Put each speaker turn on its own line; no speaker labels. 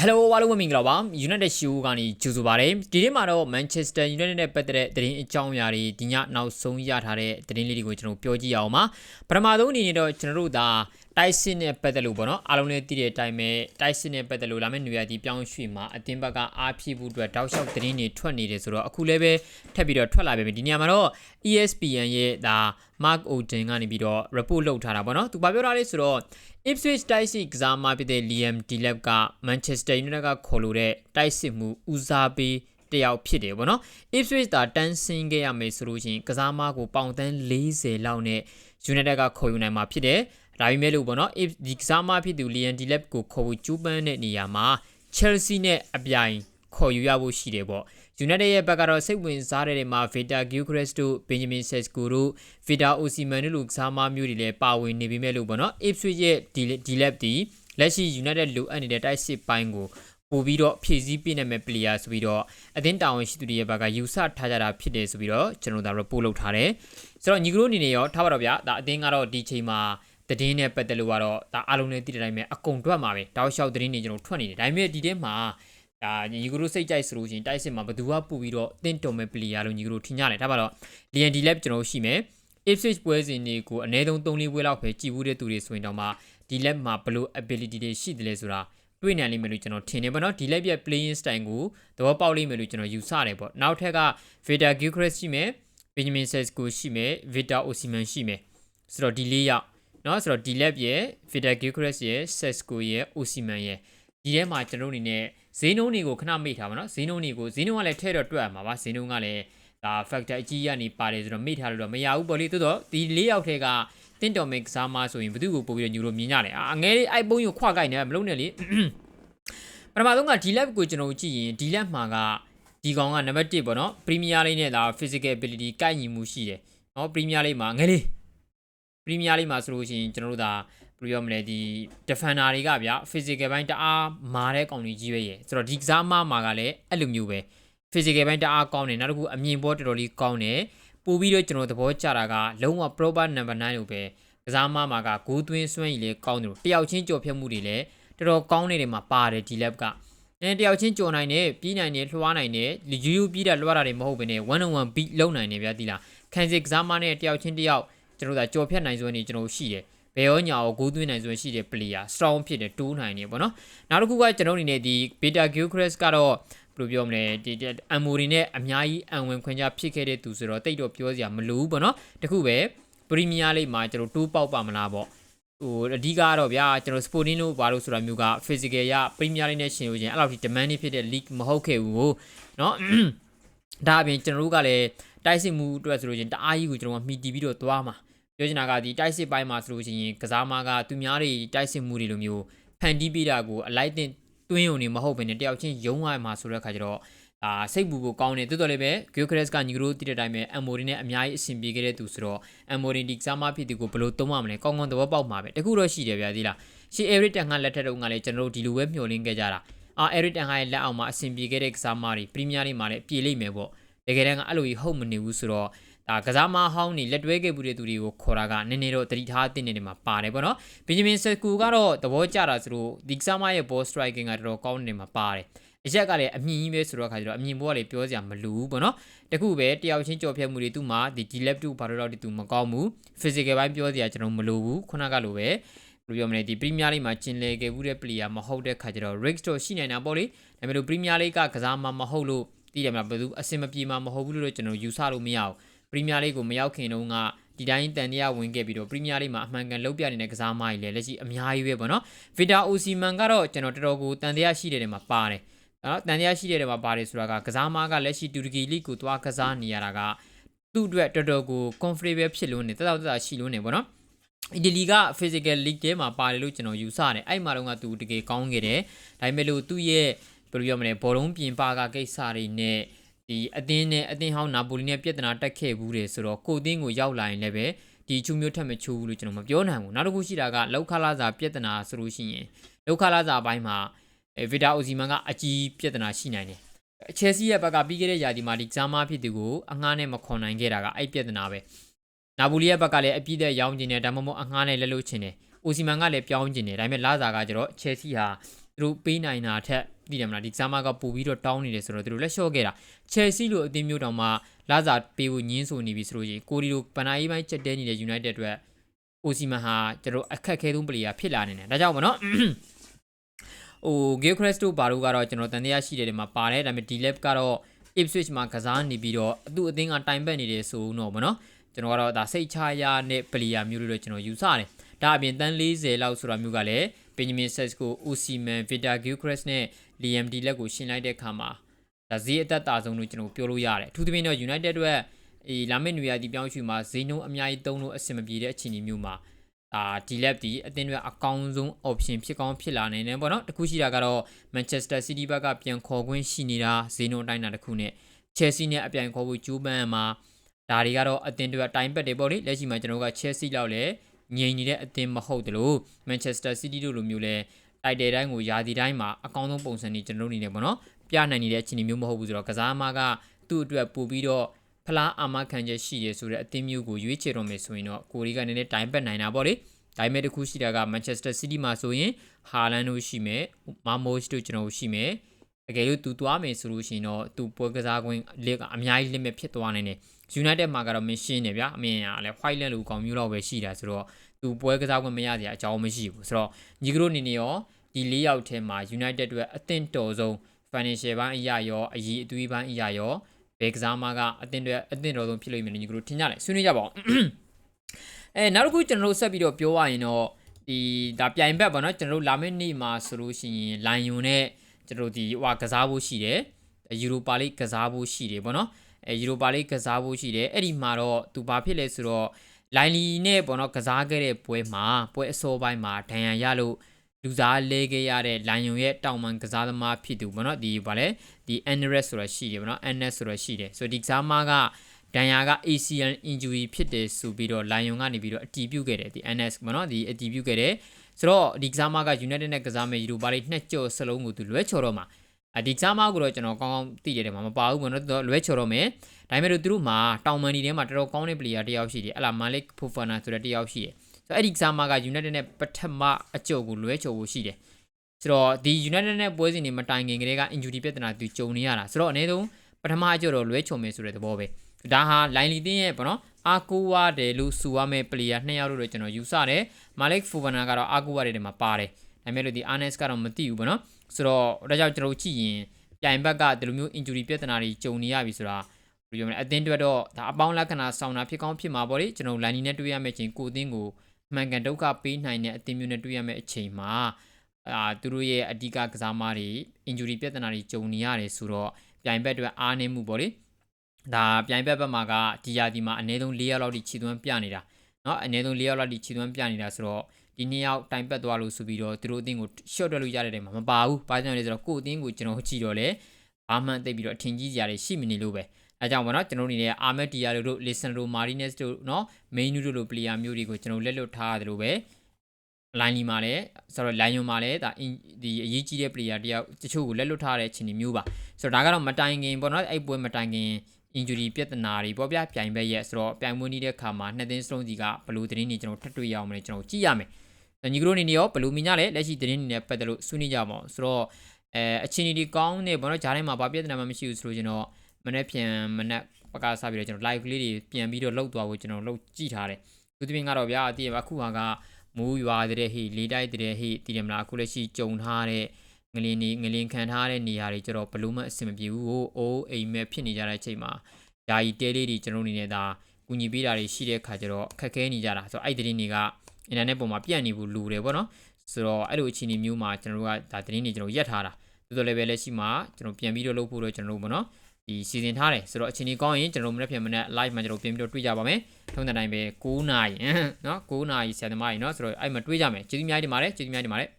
Hello အားလုံးပဲမင်္ဂလာပါ United Show ကနေကြိုဆိုပါရစေဒီနေ့မှာတော့ Manchester United နဲ့ပတ်သက်တဲ့သတင်းအကြောင်းအရာတွေဒီညနောက်ဆုံးရထားတဲ့သတင်းလေးတွေကိုကျွန်တော်ပြောကြည့်ရအောင်ပါပထမဆုံးအနေနဲ့တော့ကျွန်တော်တို့ဒါ တိုက်စစ်နဲ့ပတ်သက်လို့ပေါ့နော်အားလုံးလည်းသိတဲ့အတိုင်းပဲတိုက်စစ်နဲ့ပတ်သက်လို့လာမယ့်နေရာဒီပြောင်းရွှေ့မှာအတင်းဘက်ကအားဖြည့်ဖို့အတွက်တောက်လျှောက်သတင်းတွေထွက်နေတယ်ဆိုတော့အခုလည်းပဲထပ်ပြီးတော့ထွက်လာပြီဒီနေရာမှာတော့ ESPN ရဲ့ဒါ Mark Oden ကနေပြီးတော့ report လုပ်ထားတာပေါ့နော်သူဘာပြောထားလဲဆိုတော့ Ipswich တိုက်စစ်ကစားမဖြစ်တဲ့ Liam Delap က Manchester United ကခေါ်လို့တဲ့တိုက်စစ်မှုဦးစားပေးတယောက်ဖြစ်တယ်ပေါ့နော် Ipswich ဒါတန်းဆင်းခဲ့ရမယ်ဆိုလို့ရှိရင်ကစားမကိုပေါင်တန်း40လောက်နဲ့ United ကခေါ်ယူနိုင်မှာဖြစ်တယ် ဒါပေမဲ့လို့ပေါ့နော်ဒီကစားမဖြစ်သူ Liam Delap ကိုခေါ်ဖို့ကြိုးပမ်းတဲ့နေရာမှာ Chelsea နဲ့အပြိုင်ခေါ်ယူရဖို့ရှိတယ်ပေါ့ United ရဲ့ဘက်ကတော့စိတ်ဝင်စားတဲ့နေမှာ Vita Gilchrist တို့ Benjamin Sesko တို့ Vida Osimhen တို့လိုကစားမမျိုးတွေလည်းပါဝင်နေပြီမဲ့လို့ပေါ့နော် Ipswich ရဲ့ D-Lab ဒီလက်ရှိ United လိုအပ်နေတဲ့တိုက်စစ်ပိုင်းကိုပို့ပြီးတော့ဖြည့်ဆည်းပြနိုင်မဲ့ player ဆိုပြီးတော့အသင်းတာဝန်ရှိသူတွေရဲ့ဘက်ကယူဆထားကြတာဖြစ်တယ်ဆိုပြီးတော့ကျွန်တော်ဒါ report လုပ်ထားတယ်ဆိုတော့ညီကတို့အနေနဲ့ရောထားပါတော့ဗျာဒါအသင်းကတော့ဒီချိန်မှာ တည်င်းနဲ့ပတ်သက်လို့ကတော့ဒါအားလုံးနဲ့တည်တဲ့အတိုင်းပဲအကုန်တွက်မှာပဲတောက်လျှောက်တည်င်းတွေကျွန်တော်ထွက်နေတယ်ဒါပေမဲ့ဒီထဲမှာဒါညီကတို့စိတ်ကြိုက်ဆိုလို့ရှိရင်တိုက်စစ်မှာဘယ်သူကပူပြီးတော့တင့်တော်မဲ့ player လို့ညီကတို့ထင်ကြတယ်ဒါပါတော့ LND lab ကျွန်တော်ရှိမယ် Ipswich ပွဲစဉ်တွေကိုအနည်းဆုံး3-4ပွဲလောက်ပဲကြည်ဘူးတဲ့သူတွေဆိုရင်တော့မှဒီ lab မှာဘယ်လို ability တွေရှိတယ်လဲဆိုတာတွေ့နိုင်လိမ့်မယ်လို့ကျွန်တော်ထင်တယ်ပေါ့နော်ဒီ lab ရဲ့ playing style ကိုသဘောပေါက်လိမ့်မယ်လို့ကျွန်တော်ယူဆတယ်ပေါ့နောက်ထက်က Vita Gilchrist ရှိမယ် Benjamin Sesko ရှိမယ် Vita Osimhen ရှိမယ်ဆိုတော့ဒီလေးယောက် เนาะဆိုတော့ဒီ lab ရဲ့ Vita Gilchrist ရဲ့ Sesko ရဲ့ Osimhen ရဲ့ဒီထဲမှာကျွန်တော်အနေနဲ့ဈေးနှုန်းတွေကိုခဏမိတ်ထားပါတော့ဈေးနှုန်းတွေကိုဈေးနှုန်းကလည်းထဲတော့တွက်ရမှာပါဈေးနှုန်းကလည်းဒါ factor အကြီးရနေပါတယ်ဆိုတော့မိတ်ထားလို့တော့မရဘူးပေါ့လေတိုးတော့ဒီ၄ယောက်ထဲကတင်းတော်မစ်ကစားမဆိုရင်ဘသူ့ကိုပို့ပြီးတော့ညူလို့မြင်ရတယ်အာငယ်လေးအိုက်ပုံးကိုခွာကိုက်နေမလုံးနဲ့လေပထမဆုံးကဒီ lab ကိုကျွန်တော်ကြည့်ရင်ဒီ lab မှာကဒီကောင်ကနံပါတ်1ပေါ့နော် Premier League နဲ့ဒါ physical ability ကိုက်ညီမှုရှိတယ်နော် Premier League မှာငယ်လေး Premier League မှာဆိုလို့ရှိရင်ကျွန်တော်တို့ဒါဘယ်လိုပြောမလဲဒီ defender တွေကဗျာ physical ဘိုင်းတအားမာတဲ့ကောင်တွေကြီးပဲရဲ့ဆိုတော့ဒီကစားမမှာကလည်းအဲ့လိုမျိုးပဲ physical ဘိုင်းတအားကောင်းတယ်နောက်တစ်ခုအမြင်ပေါ်တော်တော်လေးကောင်းတယ်ပို့ပြီးတော့ကျွန်တော်သဘောကျတာကလုံးဝ proper number 9လို့ပဲကစားမမှာကဂိုးသွင်းစွမ်းရည်လေးကောင်းတယ်လို့တယောက်ချင်းကြော်ဖြတ်မှုတွေလည်းတော်တော်ကောင်းနေတယ်မှာပါတယ်ဒီ lab ကအဲတယောက်ချင်းကြော်နိုင်တယ်ပြီးနိုင်တယ်လွှားနိုင်တယ်ယူယူပြီးတာလွှားတာတွေမဟုတ်ဘဲနဲ့1 on 1 beat လုံးနိုင်တယ်ဗျာဒီလားခံစစ်ကစားမနဲ့တယောက်ချင်းတယောက် ကျွန်တော်တို့ကကြော်ဖြတ်နိုင်စွမ်းနေကျွန်တော်ရှိတယ်ဘယ်ရောညာကိုဂိုးသွင်းနိုင်စွမ်းရှိတဲ့ player strong ဖြစ်တယ်တိုးနိုင်တယ်ပေါ့နော်နောက်တစ်ခုကကျွန်တော်အနေနဲ့ဒီ beta gilchrist ကတော့ဘယ်လိုပြောမလဲဒီအမ်မိုရီနဲ့အများကြီးအံဝင်ခွင့်ကြဖြစ်ခဲ့တဲ့သူဆိုတော့တိတ်တော့ပြောစရာမလိုဘူးပေါ့နော်တခုပဲပရီးမီးယားလိမှာကျွန်တော်တိုးပေါက်ပါမလားပေါ့ဟိုအဓိကကတော့ဗျာကျွန်တော် sporting လို့ဘာလို့ဆိုတာမျိုးက physical ရ premier league နဲ့ရှင်လို့ချင်းအဲ့လောက်ထိ demand ဖြစ်တဲ့ league မဟုတ်ခဲ့ဘူးเนาะဒါအပြင်ကျွန်တော်တို့ကလည်း တိုက်စစ်မှုအတွက်ဆိုလို့ချင်းတအားကြီးကိုကျွန်တော်ကမှီတီးပြီးတော့သွားမှာပြောချင်တာကဒီတိုက်စစ်ပိုင်းမှာဆိုလို့ရှိရင်ကစားမကသူများတွေတိုက်စစ်မှုတွေလိုမျိုးဖန်တီးပေးတာကိုအလိုက်တင်တွင်းုံနေမဟုတ်ဘဲနဲ့တယောက်ချင်းယုံရမှာဆိုတဲ့ခါကျတော့အာစိတ်ပူဖို့ကောင်းတယ်တိုးတော်လည်းပဲ Gyökeres ကညီကတို့တည်တဲ့အတိုင်းပဲ Amorin နဲ့အများကြီးအဆင်ပြေခဲ့တဲ့သူဆိုတော့ Amorin ဒီကစားမဖြစ်သူကိုဘယ်လိုသုံးရမလဲကောင်းကောင်းသဘောပေါက်မှာပဲတခုတော့ရှိတယ်ဗျာဒီလားရှေ Eric Ten ကလက်ထက်တုန်းကလည်းကျွန်တော်တို့ဒီလိုပဲမျှော်လင့်ခဲ့ကြတာအာ Eric Ten ရဲ့လက်အောက်မှာအဆင်ပြေခဲ့တဲ့ကစားမတွေ Premier League မှာလည်းပြေလိမ့်မယ်ပေါ့ တကယ်တမ်းကအဲ့လိုကြီးဟုတ်မနေဘူးဆိုတော့ဒါကစားမဟောင်းနေလက်တွဲခဲ့မှုတဲ့သူတွေကိုခေါ်တာကနည်းနည်းတော့တတိထားတင်နေတယ်မှာပါတယ်ပေါ့နော်ဘင်ဂျမင်ဆက်ကူကတော့သဘောကျတာဆိုလို့ဒီကစားမရဲ့ ball striking ကတော်တော်ကောင်းနေမှာပါတယ်အရက်ကလည်းအမြင့်ကြီးပဲဆိုတော့ခါကျတော့အမြင့်ဘောကလည်းပြောစရာမလိုဘူးပေါ့နော်တခုပဲတယောက်ချင်းကြော်ဖြတ်မှုတွေသူ့မှာဒီ G lap 2ဘာလို့တော့ဒီသူမကောင်းဘူး physical ဘိုင်းပြောစရာကျွန်တော်မလိုဘူးခုနကလိုပဲဘယ်လိုပြောမလဲဒီ Premier League မှာကျင်လည်ခဲ့မှုတဲ့ player မဟုတ်တဲ့ခါကျတော့ risk တော့ရှိနေတာပေါ့လေဒါပေမဲ့လို့ Premier League ကကစားမှမဟုတ်လို့ တည်တယ်မလားဘယ်သူအဆင်မပြေမှမဟုတ်ဘူးလို့ကျွန်တော်ယူဆလို့မရဘူးပရီးမီးယားလိကိုမရောက်ခင်တုန်းကဒီတိုင်းတန်တရားဝင်ခဲ့ပြီးတော့ပရီးမီးယားလိမှာအမှန်ကန်လုံးပြနေတဲ့ကစားမကြီးလည်းလက်ရှိအများကြီးပဲပေါ့နော်ဗီတာအိုစီမန်ကတော့ကျွန်တော်တော်တော်ကိုတန်တရားရှိတဲ့နေမှာပါတယ်နော်တန်တရားရှိတဲ့နေမှာပါတယ်ဆိုတာကကစားမကလက်ရှိတူရကီလိကိုသွားကစားနေရတာကသူ့အတွက်တော်တော်ကို comfortable ဖြစ်လို့နေတတော်တတော်ရှိလို့နေပေါ့နော်အီတလီက physical league ထဲမှာပါတယ်လို့ကျွန်တော်ယူဆတယ်အဲ့မှာတော့ကသူတကယ်ကောင်းခဲ့တယ်ဒါပေမဲ့လို့သူ့ရဲ့ ဘယ်လိုပြောမလဲဘောလုံးပြင်ပါကကိစ္စတွေနဲ့ဒီအသင်းနဲ့အသင်းဟောင်းနာပိုလီနဲ့ပြဿနာတက်ခဲ့ဘူးတယ်ဆိုတော့ကိုအသင်းကိုရောက်လာရင်လည်းပဲဒီချူမျိုးထက်မချူဘူးလို့ကျွန်တော်မပြောနိုင်ဘူးနောက်တစ်ခုရှိတာကလောက်ခလာစာပြဿနာဆိုလို့ရှိရင်လောက်ခလာစာဘိုင်းမှာဗီတာအိုစီမန်ကအကြီးပြဿနာရှိနိုင်တယ်ချယ်ဆီရဲ့ဘက်ကပြီးခဲ့တဲ့ယာဒီမှာဒီကစားမဖြစ်သူကိုအငှားနဲ့မခွန်နိုင်ခဲ့တာကအဲ့ပြဿနာပဲနာပိုလီရဲ့ဘက်ကလည်းအပြည့်တဲ့ရောင်းကျင်တယ်ဒါမှမဟုတ်အငှားနဲ့လက်လို့ချင်တယ်အိုစီမန်ကလည်းပြောင်းကျင်တယ်ဒါပေမဲ့လာစာကကျတော့ချယ်ဆီဟာသူတို့ပေးနိုင်တာထက် သိတယ်မလားဒီကစားမကပို့ပြီးတော့တောင်းနေတယ်ဆိုတော့သူတို့လက်လျှော့ခဲ့တာချယ်ဆီလိုအသင်းမျိုးတောင်မှလာစာပေးဖို့ညင်းဆိုနေပြီဆိုလို့ရှိရင်ကိုဒီလိုပနာရေးပိုင်းချက်တဲနေတဲ့ United အတွက်အိုစီမန်ဟာကျွန်တော်အခက်ခဲဆုံးပလေယာဖြစ်လာနေတယ်ဒါကြောင့်မနော်ဟို Gil Crest တို့ဘာတို့ကတော့ကျွန်တော်တန်တရားရှိတဲ့နေရာမှာပါတယ်ဒါပေမဲ့ D-Lab ကတော့ Ipswich မှာကစားနေပြီးတော့သူ့အသင်းကတိုင်ပတ်နေတယ်ဆိုတော့ဗောနော်ကျွန်တော်ကတော့ဒါစိတ်ချရတဲ့ပလီယာမျိုးတွေတော့ကျွန်တော်ယူဆတယ်ဒါအပြင်တန်း40လောက်ဆိုတာမျိုးကလည်း Benjamin Sesko, Osimhen, Victor Gilchrist နဲ့ Liam Delap ကိုရှင်းလိုက်တဲ့အခါမှာဒါဈေးအသက်တာဆုံးလို့ကျွန်တော်ပြောလို့ရတယ်အထူးသဖြင့်တော့ United အတွက်အေးလာမယ့်နွေရာသီပြောင်းရွှေ့မှာဈေးနှုန်းအများကြီးသုံးလို့အဆင်မပြေတဲ့အခြေအနေမျိုးမှာအာ Delap ဒီအသင်းတွေအကောင်းဆုံး option ဖြစ်ကောင်းဖြစ်လာနိုင်တယ်ပေါ့နော်တခုရှိတာကတော့ Manchester City ဘက်ကပြန်ခေါ်ခွင့်ရှိနေတာဈေးနှုန်းအတိုင်းအတာတစ်ခုနဲ့ Chelsea နဲ့အပြိုင်ခေါ်ဖို့ကြိုးပမ်းမှာဒါတွေကတော့အသင်းတွေတိုင်ပတ်တယ်ပေါ့လေလက်ရှိမှာကျွန်တော်တို့က Chelsea လောက်လဲငြိမ်နေတဲ့အသင်းမဟုတ်တယ်လို့ Manchester City တို့လိုမျိုးလဲတို က်တယ်တိုင်းကိုယာဒီတိုင်းမှာအကောင်းဆုံးပုံစံတွေကျွန်တော်တို့နေနေပေါ့နော်ပြနိုင်နေတဲ့အခြေအနေမျိုးမဟုတ်ဘူးဆိုတော့ကစားသမားကသူ့အတွက်ပို့ပြီးတော့ဖလားအာမခံချက်ရှိတယ်ဆိုတဲ့အသင်းမျိုးကိုရွေးချယ်တော့မယ်ဆိုရင်တော့ကိုရီကနည်းနည်းတိုင်ပတ်နိုင်တာပေါ့လေဒါပေမဲ့တခုရှိတာက Manchester City မှာဆိုရင် Haaland တို့ရှိမယ် Marmoush တို့ကျွန်တော်တို့ရှိမယ်တကယ်လို့သူသွားမယ်ဆိုလို့ရှိရင်တော့သူပွဲကစားခွင့်လက်ကအများကြီး limit ဖြစ်သွားနိုင်တယ် United မှာကတော့မင်းရှင်းတယ်ဗျာအမြင်ကလည်း white လက်လိုကောင်မျိုးတော့ပဲရှိတာဆိုတော့သူပွဲကစားခွင့်မရစရာအကြောင်းမရှိဘူးဆိုတော့ညီကတို့အနေနဲ့ရော ဒီ၄ယောက်ထဲမှာ United အတွက်အသင့်တော်ဆုံး financial ဘိုင်းအရာရောအရေးအသွေးဘိုင်းအရာရောဘယ်ကစားမကအသင့်တွေအသင့်တော်ဆုံးဖြစ်လို့ရမယ်ညီကတို့ထင်ကြတယ်ဆွေးနွေးကြပါဦးအဲနောက်တစ်ခုကျွန်တော်တို့ဆက်ပြီးတော့ပြောရရင်တော့ဒီဒါပြိုင်ဘက်ပေါ့နော်ကျွန်တော်တို့လာမယ့်နေ့မှာဆိုလို့ရှိရင်လိုင်ယွန်နဲ့ကျွန်တော်တို့ဒီဟိုကစားဖို့ရှိတယ်ယူရိုပါလိကစားဖို့ရှိတယ်ပေါ့နော်အဲယူရိုပါလိကစားဖို့ရှိတယ်အဲ့ဒီမှာတော့သူဘာဖြစ်လဲဆိုတော့လိုင်လီနဲ့ပေါ့နော်ကစားခဲ့တဲ့ပွဲမှာပွဲအစောပိုင်းမှာဒဏ်ရာရလို့ လူစားလဲခဲ့ရတဲ့လိုင်ယွန်ရဲ့တောင်ပန်ကစားသမားဖြစ်သူပေါ့နော်ဒီဗာလဲဒီ NRS ဆိုတာရှိတယ်ပေါ့နော် NS ဆိုတာရှိတယ်ဆိုတော့ဒီကစားမကဒန်ယာက ACL injury ဖြစ်တယ်ဆိုပြီးတော့ Lion ကနေပြီးတော့အတီးပြုတ်ခဲ့တယ်ဒီ NS ပေါ့နော်ဒီအတီးပြုတ်ခဲ့တယ်ဆိုတော့ဒီကစားမက United နဲ့ကစားမဲ့ယူရိုပါလိနှစ်ကြော်စလုံးကိုသူလွဲချော်တော့မှာအဒီကစားမကိုတော့ကျွန်တော်ကောင်းကောင်းသိရတယ်မှာမပါဘူးပေါ့နော်လွဲချော်တော့မယ်ဒါပေမဲ့သူတို့မှာတောင်မန်ဒီထဲမှာတော်တော်ကောင်းတဲ့ player တယောက်ရှိတယ်အလား Malik Fofana ဆိုတဲ့တယောက်ရှိတယ် ဆိုတော့အဲ့ဒီကစားမက United နဲ့ပထမအကျုပ်ကိုလွဲချော်ဖို့ရှိတယ်ဆိုတော့ဒီ United နဲ့ပွဲစဉ်တွေမတိုင်ခင်ကတည်းက injury ပြဿနာသူကြုံနေရတာဆိုတော့အနည်းဆုံးပထမအကျုပ်တော့လွဲချော်မယ်ဆိုတဲ့သဘောပဲဒါဟာလိုင်လီတင်းရဲ့ပေါ့နော်အာကူဝါတယ်လို့ဆိုရမယ့် player နှစ်ယောက်လို့တော့ကျွန်တော်ယူဆတယ်မာလက်ဖူဗနာကတော့အာကူဝါတယ်မှာပါတယ်ဒါပေမဲ့လို့ဒီ Arnes ကတော့မသိဘူးပေါ့နော်ဆိုတော့ဒါကြောင့်ကျွန်တော်ကြည့်ရင်ပြိုင်ဘက်ကဒီလိုမျိုး injury ပြဿနာတွေကြုံနေရပြီဆိုတာဘယ်လိုပြောမလဲအသင်းတွေတော့ဒါအပေါင်းလက္ခဏာဆောင်တာဖြစ်ကောင်းဖြစ်မှာပေါ့လေကျွန်တော်လိုင်နီနဲ့တွေ့ရမယ့်ချိန်ကိုအသင်းကို မှန်ကန်ဒုက္ခပေးနိုင်တဲ့အသင်းမျိုးနဲ့တွေ့ရမယ့်အချိန်မှာအာသူတို့ရဲ့အဓိကကစားမတွေ injury ပြဿနာတွေကြုံနေရတယ်ဆိုတော့ပြိုင်ဘက်တွေအားနည်းမှုပေါ့လေဒါပြိုင်ဘက်ဘက်မှာကဒီယာဒီမှာအနည်းဆုံး၄ရောက်လောက်ထိခြေသွမ်းပြနေတာเนาะအနည်းဆုံး၄ရောက်လောက်ထိခြေသွမ်းပြနေတာဆိုတော့ဒီနှစ်ယောက်တိုင်ပတ်သွားလို့ဆိုပြီးတော့သူတို့အသင်းကို short တွက်လို့ရတဲ့တိုင်မှာမပါဘူး။ဘာကြောင့်လဲဆိုတော့ကို့အသင်းကိုကျွန်တော်ကြည့်တော့လေဘာမှသိပြီးတော့အထင်ကြီးစရာတွေရှိမနေလို့ပဲ။ အဲကြောင့်ပေါ့နော်ကျွန်တော်တို့အနေနဲ့အာမက်တီယာတို့ Lisandro Martinez တို့เนาะ Mainu တို့လို player မျိုးတွေကိုကျွန်တော်လက်လွတ်ထားရတယ်လို့ပဲ။ line မှာလည်းဆိုတော့ line မှာလည်းဒါဒီအရေးကြီးတဲ့ player တယောက်တချို့ကိုလက်လွတ်ထားတဲ့အခြေအနေမျိုးပါ။ဆိုတော့ဒါကတော့မတိုင်ခင်ပေါ့နော်အဲ့ပွဲမတိုင်ခင် injury ပြဿနာတွေပေါ့ဗျာပြိုင်ဘက်ရဲ့ဆိုတော့ပြိုင်ပွဲနေတဲ့ခါမှာနှစ်သင်းစလုံးစီကဘလို့သတင်းတွေကျွန်တော်ထပ်တွေ့ရအောင်မလဲကျွန်တော်ကြည့်ရမယ်။ညီကတို့အနေနဲ့ရောဘလို့မြင်ကြလဲလက်ရှိသတင်းတွေနဲ့ပတ်သက်လို့ဆွေးနွေးကြပါအောင်ဆိုတော့အဲအခြေအနေဒီကောင်းနေပေါ့နော်ဂျားထဲမှာဘာပြဿနာမှမရှိဘူးဆိုလို့ကျွန်တော် မနေ့ပြန်မနေ့ပကစားပြီးတော့ကျွန်တော် live ကလေးတွေပြန်ပြီးတော့လောက်သွားဖို့ကျွန်တော်လောက်ကြည့်ထားတယ်။သူတပင်းကတော့ဗျာအတိအခုဟာကမိုးရွာတဲ့ဟိလေးတိုက်တဲ့ဟိတည်တယ်မလားအခုလက်ရှိကြုံထားတဲ့ငလင်းနေငလင်းခံထားတဲ့နေရာတွေကျတော့ဘလို့မှအဆင်မပြေဘူး။အိုးအိမ်မဲ့ဖြစ်နေကြတဲ့အချိန်မှာယာယီတဲလေးတွေကျွန်တော်အနေနဲ့ဒါကူညီပေးတာတွေရှိတဲ့ခါကျတော့ခက်ခဲနေကြတာဆိုတော့အဲ့ဒီတင်းတွေကအင်တာနက်ပေါ်မှာပြန့်နေဘူးလူတယ်ပေါ့နော်ဆိုတော့အဲ့လိုအခြေအနေမျိုးမှာကျွန်တော်တို့ကဒါတင်းတွေကျွန်တော်ရက်ထားတာတိုးတော်လည်းပဲလက်ရှိမှာကျွန်တော်ပြန်ပြီးတော့လုပ်ဖို့တော့ကျွန်တော်တို့ပေါ့နော် ဒီစီစဉ်ထားတယ်ဆိုတော့အချိန်ကြီးကောင်းရင်ကျွန်တော်တို့မနေ့ပြန်မနေ့ live မှာကျွန်တော်ပြန်ပြီးတော့တွေ့ကြပါမယ်ထုံးတဲ့တိုင်းပဲ9နာရီเนาะ9နာရီဆယ်သမားကြီးเนาะဆိုတော့အဲ့မှာတွေ့ကြမယ်ကျေးဇူးများတင်ပါတယ်ကျေးဇူးများတင်ပါတယ်